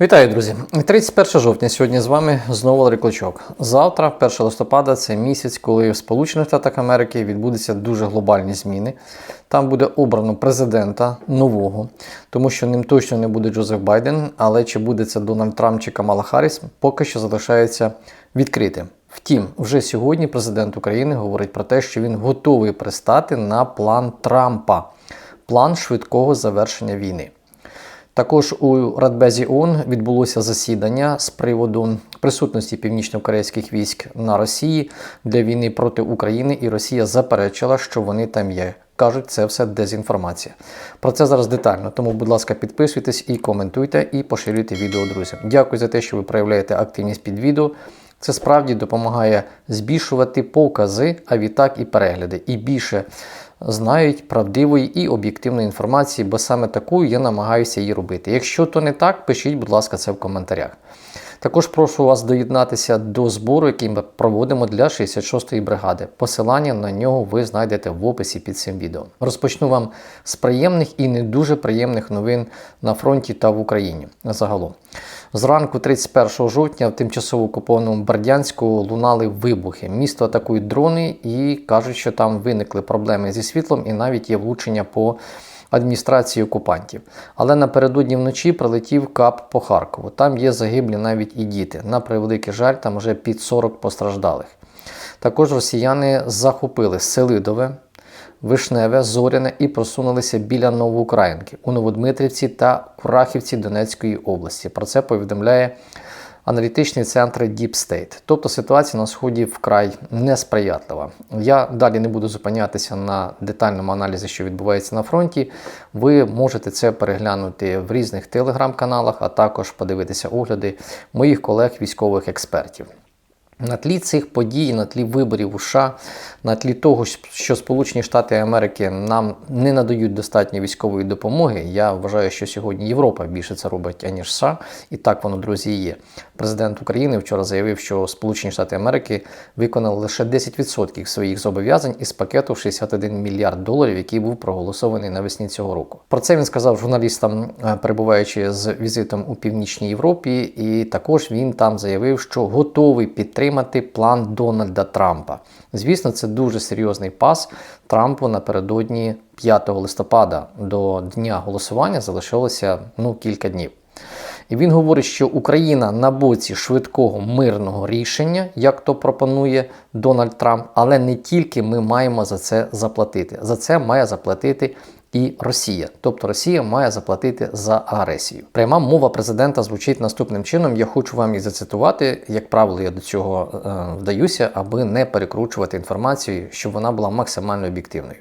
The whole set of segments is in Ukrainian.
Вітаю, друзі! 31 жовтня сьогодні з вами знову Валерій Клочок. Завтра, 1 листопада, це місяць, коли в Сполучених Штатах Америки відбудуться дуже глобальні зміни. Там буде обрано президента нового, тому що ним точно не буде Джозеф Байден, але чи буде це Дональд Трамп чи Камала Харріс, поки що залишається відкритим. Втім, вже сьогодні президент України говорить про те, що він готовий пристати на план Трампа, план швидкого завершення війни. Також у Радбезі ООН відбулося засідання з приводу присутності північно-корейських військ на Росії для війни проти України, і Росія заперечила, що вони там є. Кажуть, це все дезінформація. Про це зараз детально. Тому, будь ласка, підписуйтесь і коментуйте, і поширюйте відео друзям. Дякую за те, що ви проявляєте активність під відео. Це справді допомагає збільшувати покази, а відтак і перегляди. І більше знають правдивої і об'єктивної інформації, бо саме такою я намагаюся її робити. Якщо то не так, пишіть, будь ласка, це в коментарях. Також прошу вас доєднатися до збору, який ми проводимо для 66-ї бригади. Посилання на нього ви знайдете в описі під цим відео. Розпочну вам з приємних і не дуже приємних новин на фронті та в Україні загалом. Зранку 31 жовтня в тимчасово окупованому Бердянську лунали вибухи. Місто атакують дрони і кажуть, що там виникли проблеми зі світлом і навіть є влучення по адміністрації окупантів. Але напередодні вночі прилетів кап по Харкову. Там є загиблі навіть і діти. На превеликий жаль, там вже під 40 постраждалих. Також росіяни захопили Селидове, Вишневе, Зоряне і просунулися біля Новоукраїнки у Новодмитрівці та Курахівці Донецької області. Про це повідомляє аналітичний центр Deep State. Тобто ситуація на сході вкрай несприятлива. Я далі не буду зупинятися на детальному аналізі, що відбувається на фронті. Ви можете це переглянути в різних телеграм-каналах, а також подивитися огляди моїх колег військових експертів. На тлі цих подій, на тлі виборів у США, на тлі того, що Сполучені Штати Америки нам не надають достатньо військової допомоги, я вважаю, що сьогодні Європа більше це робить, аніж США, і так воно, друзі, є. Президент України вчора заявив, що Сполучені Штати Америки виконали лише 10% своїх зобов'язань із пакету в 61 мільярд доларів, який був проголосований навесні цього року. Про це він сказав журналістам, е, перебуваючи з візитом у північній Європі, і також він там заявив, що готовий підтримати підтримати план Дональда Трампа. Звісно, це дуже серйозний пас Трампу напередодні 5 листопада. До дня голосування залишилося ну, кілька днів. Він говорить, що Україна на боці швидкого мирного рішення, як то пропонує Дональд Трамп, але не тільки ми маємо за це заплатити. За це має заплатити і Росія, тобто Росія має заплатити за агресію. Пряма мова президента звучить наступним чином. Я хочу вам її зацитувати. Як правило, я до цього е, вдаюся, аби не перекручувати інформацію, щоб вона була максимально об'єктивною.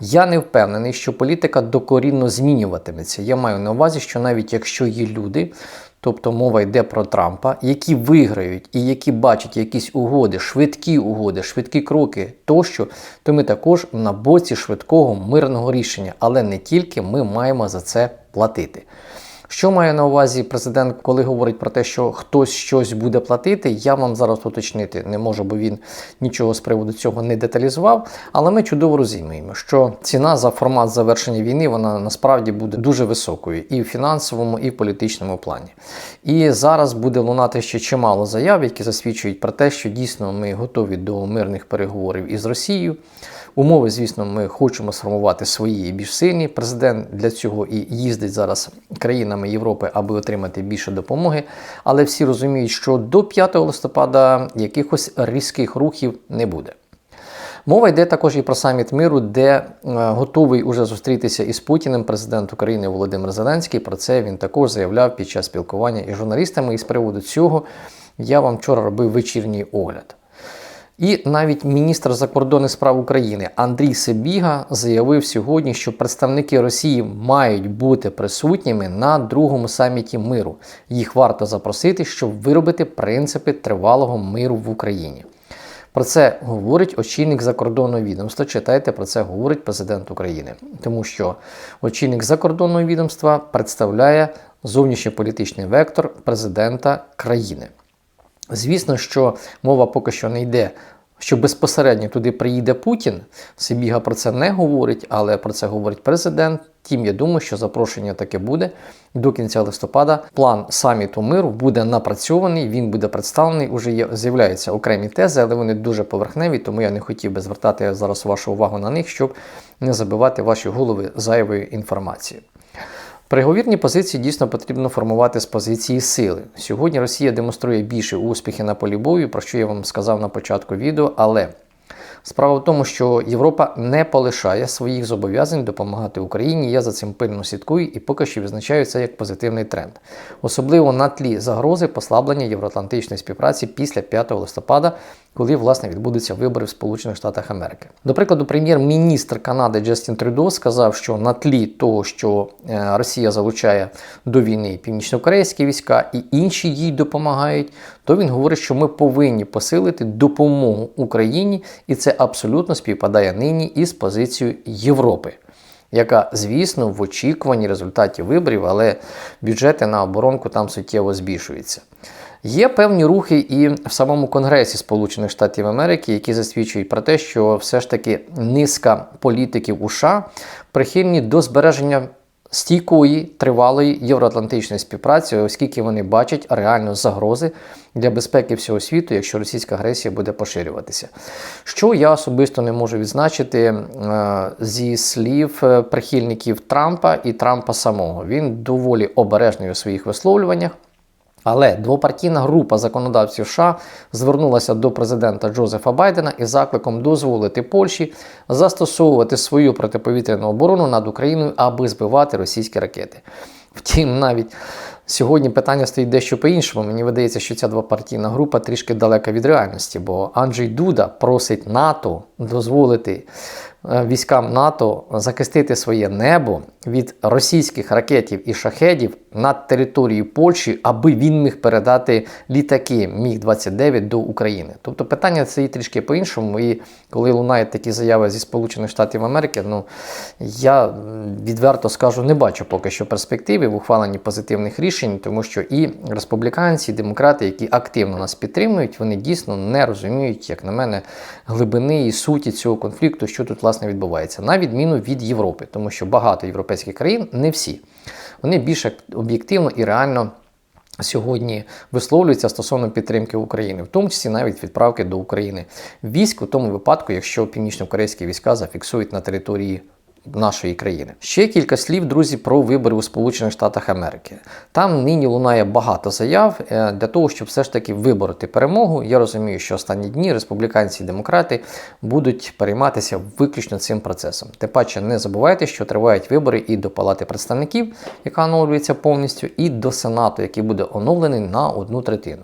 Я не впевнений, що політика докорінно змінюватиметься. Я маю на увазі, що навіть якщо є люди, тобто мова йде про Трампа, які виграють і які бачать якісь угоди, швидкі угоди, швидкі кроки тощо, то ми також на боці швидкого мирного рішення, але не тільки ми маємо за це платити. Що має на увазі президент, коли говорить про те, що хтось щось буде платити, я вам зараз уточнити не можу, бо він нічого з приводу цього не деталізував. Але ми чудово розуміємо, що ціна за формат завершення війни вона насправді буде дуже високою і в фінансовому, і в політичному плані. І зараз буде лунати ще чимало заяв, які засвідчують про те, що дійсно ми готові до мирних переговорів із Росією. Умови, звісно, ми хочемо сформувати свої більш сильні. Президент для цього і їздить зараз країнами Європи, аби отримати більше допомоги. Але всі розуміють, що до 5 листопада якихось різких рухів не буде. Мова йде також і про саміт миру, де е, готовий уже зустрітися із Путіним президент України Володимир Зеленський. Про це він також заявляв під час спілкування із журналістами. І з приводу цього я вам вчора робив вечірній огляд. І навіть міністр закордонних справ України Андрій Себіга заявив сьогодні, що представники Росії мають бути присутніми на другому саміті миру. Їх варто запросити, щоб виробити принципи тривалого миру в Україні. Про це говорить очільник закордонного відомства. Читайте, про це говорить президент України, тому що очільник закордонного відомства представляє зовнішньополітичний вектор президента країни. Звісно, що мова поки що не йде що безпосередньо туди приїде Путін. Сибіга про це не говорить, але про це говорить президент. Тім я думаю, що запрошення таке буде до кінця листопада. План саміту миру буде напрацьований, він буде представлений. Уже є з'являються окремі тези, але вони дуже поверхневі, тому я не хотів би звертати зараз вашу увагу на них, щоб не забивати ваші голови зайвою інформацією. Переговірні позиції дійсно потрібно формувати з позиції сили. Сьогодні Росія демонструє більше успіхи на полі бою, про що я вам сказав на початку відео, але Справа в тому, що Європа не полишає своїх зобов'язань допомагати Україні. Я за цим пильно слідкую і поки що відзначаю це як позитивний тренд, особливо на тлі загрози послаблення євроатлантичної співпраці після 5 листопада, коли власне відбудуться вибори в Сполучених Штатах Америки. До прикладу, прем'єр-міністр Канади Джастін Трюдо сказав, що на тлі того, що е, Росія залучає до війни північнокорейські війська і інші їй допомагають, то він говорить, що ми повинні посилити допомогу Україні, і це абсолютно співпадає нині із позицією Європи. Яка, звісно, в очікуванні результатів виборів, але бюджети на оборонку там суттєво збільшуються. Є певні рухи і в самому Конгресі Сполучених Штатів Америки, які засвідчують про те, що все ж таки низка політиків США прихильні до збереження стійкої тривалої євроатлантичної співпраці, оскільки вони бачать реальну загрози для безпеки всього світу, якщо російська агресія буде поширюватися. Що я особисто не можу відзначити е, зі слів е, прихильників Трампа і Трампа самого. Він доволі обережний у своїх висловлюваннях. Але двопартійна група законодавців США звернулася до президента Джозефа Байдена із закликом дозволити Польщі застосовувати свою протиповітряну оборону над Україною, аби збивати російські ракети. Втім, навіть сьогодні питання стоїть дещо по-іншому. Мені видається, що ця двопартійна група трішки далека від реальності, бо Анджей Дуда просить НАТО дозволити військам НАТО захистити своє небо від російських ракетів і шахедів над територією Польщі, аби він міг передати літаки Міг-29 до України. Тобто питання це і трішки по-іншому. І коли лунають такі заяви зі Сполучених Штатів Америки, ну я відверто скажу, не бачу поки що перспективи в ухваленні позитивних рішень, тому що і республіканці, і демократи, які активно нас підтримують, вони дійсно не розуміють, як на мене, глибини і суті цього конфлікту, що тут власне власне відбувається, на відміну від Європи, тому що багато європейських країн, не всі, вони більш об'єктивно і реально. Сьогодні висловлюються стосовно підтримки України, в тому числі навіть відправки до України військ у тому випадку, якщо північно-корейські війська зафіксують на території нашої країни. Ще кілька слів, друзі, про вибори у Сполучених Штатах Америки. Там нині лунає багато заяв е, для того, щоб все ж таки вибороти перемогу. Я розумію, що останні дні республіканці і демократи будуть перейматися виключно цим процесом. Тим паче не забувайте, що тривають вибори і до Палати представників, яка оновлюється повністю, і до Сенату, який буде оновлений на одну третину.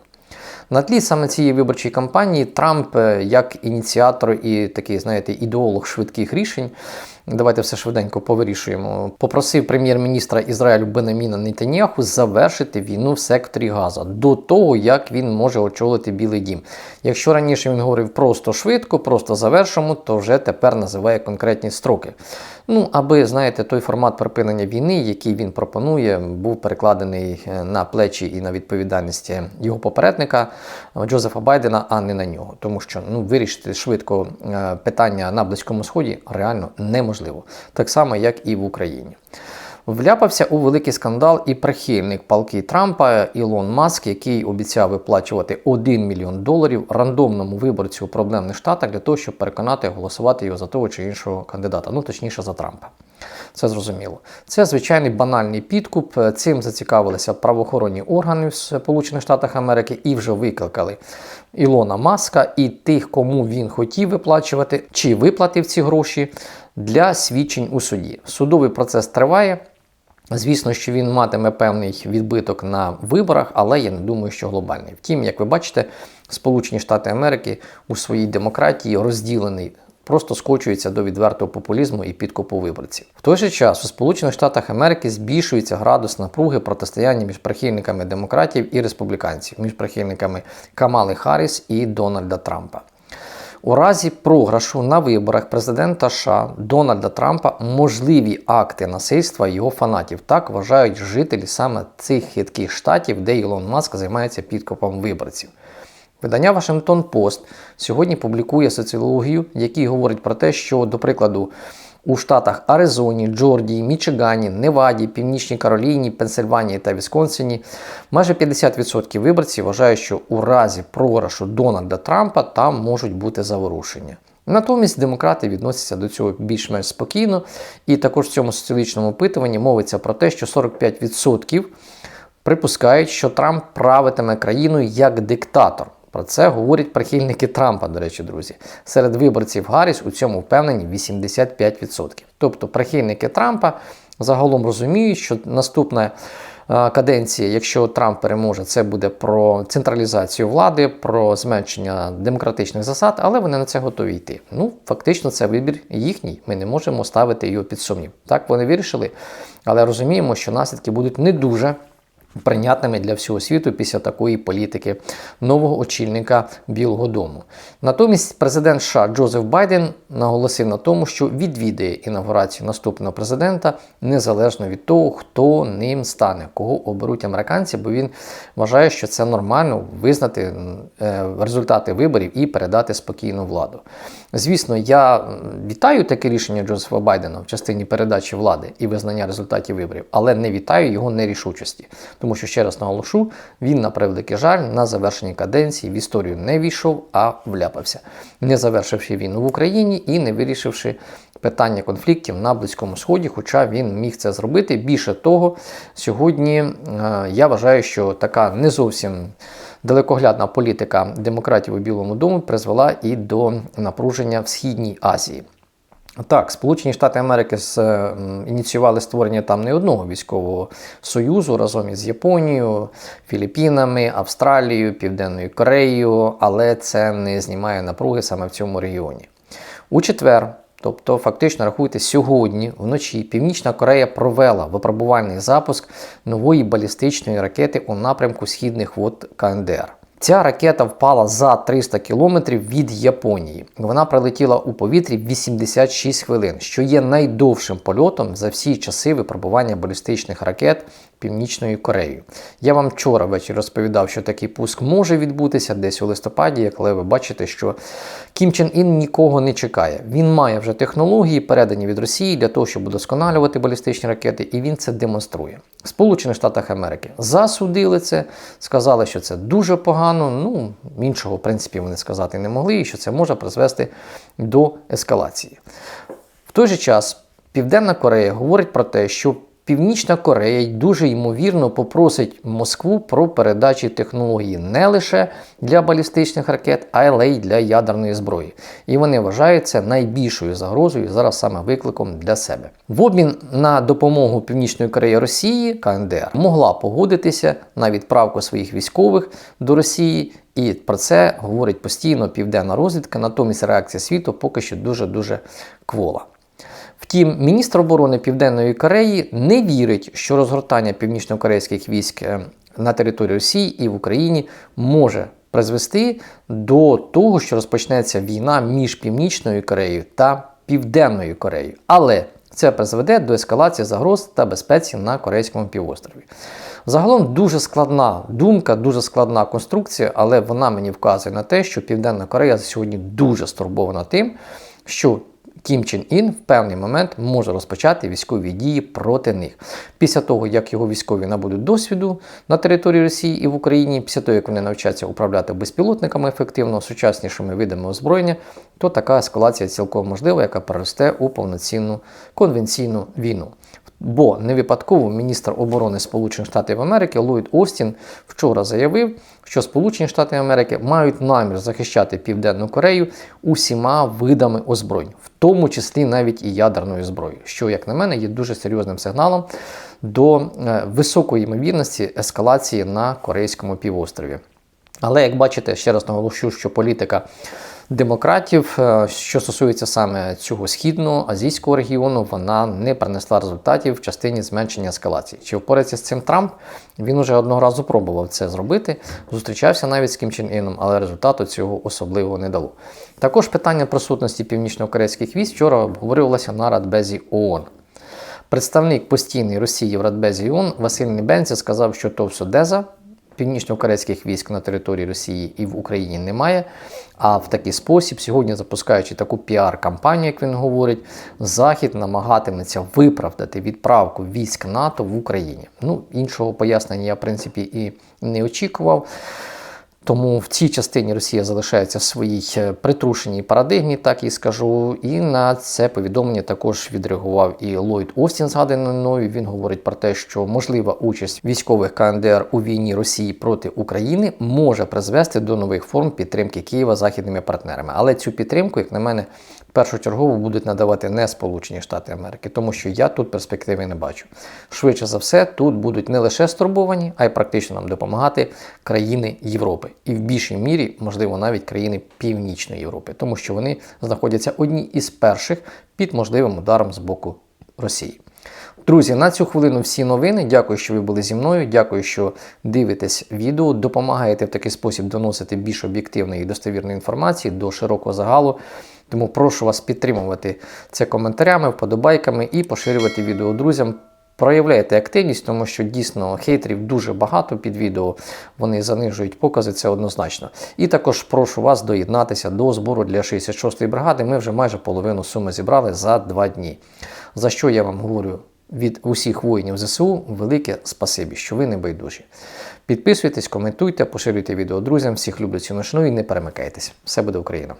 На тлі саме цієї виборчої кампанії Трамп, е, як ініціатор і такий, знаєте, ідеолог швидких рішень, Давайте все швиденько повирішуємо. Попросив прем'єр-міністра Ізраїлю Бенаміна Нетаньяху завершити війну в секторі Газа до того, як він може очолити Білий Дім. Якщо раніше він говорив просто швидко, просто завершимо, то вже тепер називає конкретні строки. Ну, аби, знаєте, той формат припинення війни, який він пропонує, був перекладений е, на плечі і на відповідальність його попередника Джозефа Байдена, а не на нього. Тому що ну, вирішити швидко е, питання на Близькому Сході реально неможливо, так само, як і в Україні. Вляпався у великий скандал і прихильник палки Трампа Ілон Маск, який обіцяв виплачувати 1 мільйон доларів рандомному виборцю у проблемних штатах для того, щоб переконати голосувати його за того чи іншого кандидата, ну точніше за Трампа. Це зрозуміло. Це звичайний банальний підкуп. Цим зацікавилися правоохоронні органи в Сполучених Штатах Америки і вже викликали Ілона Маска і тих, кому він хотів виплачувати, чи виплатив ці гроші для свідчень у суді. Судовий процес триває. Звісно, що він матиме певний відбиток на виборах, але я не думаю, що глобальний. Втім, як ви бачите, Сполучені Штати Америки у своїй демократії розділений. Просто скочується до відвертого популізму і підкупу виборців. В той же час у Сполучених Штатах Америки збільшується градус напруги протистояння між прихильниками демократів і республіканців, між прихильниками Камали Харріс і Дональда Трампа. У разі програшу на виборах президента США Дональда Трампа можливі акти насильства його фанатів. Так вважають жителі саме цих хитких штатів, де Ілон Маск займається підкопом виборців. Видання Вашингтон Пост сьогодні публікує соціологію, який говорить про те, що, до прикладу, у штатах Аризоні, Джордії, Мічигані, Неваді, Північній Кароліні, Пенсильванії та Вісконсині майже 50% виборців вважають, що у разі програшу Дональда Трампа там можуть бути заворушення. Натомість демократи відносяться до цього більш-менш спокійно, і також в цьому соціологічному опитуванні мовиться про те, що 45% припускають, що Трамп правитиме країною як диктатор. Про це говорять прихильники Трампа, до речі, друзі. Серед виборців Гарріс у цьому впевнені 85%. Тобто прихильники Трампа загалом розуміють, що наступна е, каденція, якщо Трамп переможе, це буде про централізацію влади, про зменшення демократичних засад, але вони на це готові йти. Ну, фактично, це вибір їхній. Ми не можемо ставити його під сумнів. Так вони вирішили, але розуміємо, що наслідки будуть не дуже прийнятними для всього світу після такої політики нового очільника Білого Дому. Натомість президент США Джозеф Байден наголосив на тому, що відвідає інаугурацію наступного президента незалежно від того, хто ним стане, кого оберуть американці, бо він вважає, що це нормально визнати е, результати виборів і передати спокійну владу. Звісно, я вітаю таке рішення Джозефа Байдена в частині передачі влади і визнання результатів виборів, але не вітаю його нерішучості. Тому що, ще раз наголошу, він, на превеликий жаль, на завершенні каденції в історію не війшов, а вляпався, не завершивши війну в Україні і не вирішивши питання конфліктів на Близькому Сході, хоча він міг це зробити. Більше того, сьогодні е, я вважаю, що така не зовсім. Далекоглядна політика демократів у Білому домі призвела і до напруження в Східній Азії. Так, Сполучені Штати Америки ініціювали створення там не одного військового союзу разом із Японією, Філіппінами, Австралією, Південною Кореєю, але це не знімає напруги саме в цьому регіоні. У четвер, тобто фактично рахуйте, сьогодні вночі Північна Корея провела випробувальний запуск нової балістичної ракети у напрямку східних вод КНДР. Ця ракета впала за 300 кілометрів від Японії. Вона прилетіла у повітрі 86 хвилин, що є найдовшим польотом за всі часи випробування балістичних ракет Північною Кореєю. Я вам вчора ввечері розповідав, що такий пуск може відбутися десь у листопаді, коли ви бачите, що Кім Чен Ін нікого не чекає. Він має вже технології, передані від Росії для того, щоб удосконалювати балістичні ракети, і він це демонструє. Сполучених Штатах Америки засудили це, сказали, що це дуже погано. Ну, іншого, в принципі, вони сказати не могли, і що це може призвести до ескалації. В той же час Південна Корея говорить про те, що Північна Корея дуже ймовірно попросить Москву про передачі технології не лише для балістичних ракет, але й для ядерної зброї. І вони вважають це найбільшою загрозою зараз саме викликом для себе. В обмін на допомогу Північної Кореї Росії КНДР могла погодитися на відправку своїх військових до Росії. І про це говорить постійно південна розвідка, натомість реакція світу поки що дуже дуже квола. Втім, міністр оборони Південної Кореї не вірить, що розгортання північно-корейських військ е, на території Росії і в Україні може призвести до того, що розпочнеться війна між Північною Кореєю та Південною Кореєю. Але це призведе до ескалації загроз та безпеці на Корейському півострові. Загалом дуже складна думка, дуже складна конструкція, але вона мені вказує на те, що Південна Корея сьогодні дуже стурбована тим, що Кім Чен Ін в певний момент може розпочати військові дії проти них. Після того, як його військові набудуть досвіду на території Росії і в Україні, після того, як вони навчаться управляти безпілотниками ефективно, сучаснішими видами озброєння, то така ескалація цілком можлива, яка переросте у повноцінну конвенційну війну. Бо не випадково міністр оборони Сполучених Штатів Америки Ллойд Остін вчора заявив, що Сполучені Штати Америки мають намір захищати Південну Корею усіма видами озброєнь, в тому числі навіть і ядерною зброєю, що, як на мене, є дуже серйозним сигналом до е, високої ймовірності ескалації на Корейському півострові. Але як бачите, ще раз наголошу, що політика демократів, е, що стосується саме цього східного азійського регіону, вона не принесла результатів в частині зменшення ескалації. Чи впорається з цим Трамп? Він уже одного разу пробував це зробити, зустрічався навіть з Кім Чен Іном, але результату цього особливо не дало. Також питання присутності північно-корейських військ вчора обговорювалося на Радбезі ООН. Представник постійної Росії в Радбезі ООН Василь Нібенці сказав, що то все деза, північно-корейських військ на території Росії і в Україні немає. А в такий спосіб, сьогодні запускаючи таку піар-кампанію, як він говорить, Захід намагатиметься виправдати відправку військ НАТО в Україні. Ну, іншого пояснення я, в принципі, і не очікував. Тому в цій частині Росія залишається в своїй е, притрушеній парадигмі, так і скажу. І на це повідомлення також відреагував і Ллойд Остін, згаданий мною. Він говорить про те, що можлива участь військових КНДР у війні Росії проти України може призвести до нових форм підтримки Києва західними партнерами. Але цю підтримку, як на мене, першочергово будуть надавати не Сполучені Штати Америки, тому що я тут перспективи не бачу. Швидше за все, тут будуть не лише стурбовані, а й практично нам допомагати країни Європи. І в більшій мірі, можливо, навіть країни Північної Європи, тому що вони знаходяться одні із перших під можливим ударом з боку Росії. Друзі, на цю хвилину всі новини. Дякую, що ви були зі мною. Дякую, що дивитесь відео, допомагаєте в такий спосіб доносити більш об'єктивної і достовірної інформації до широкого загалу. Тому прошу вас підтримувати це коментарями, вподобайками і поширювати відео друзям. Проявляйте активність, тому що дійсно хейтерів дуже багато під відео. Вони занижують покази, це однозначно. І також прошу вас доєднатися до збору для 66-ї бригади. Ми вже майже половину суми зібрали за два дні. За що я вам говорю від усіх воїнів ЗСУ велике спасибі, що ви не байдужі. Підписуйтесь, коментуйте, поширюйте відео друзям. Всіх люблю ціну шаную і не перемикайтесь. Все буде Україна!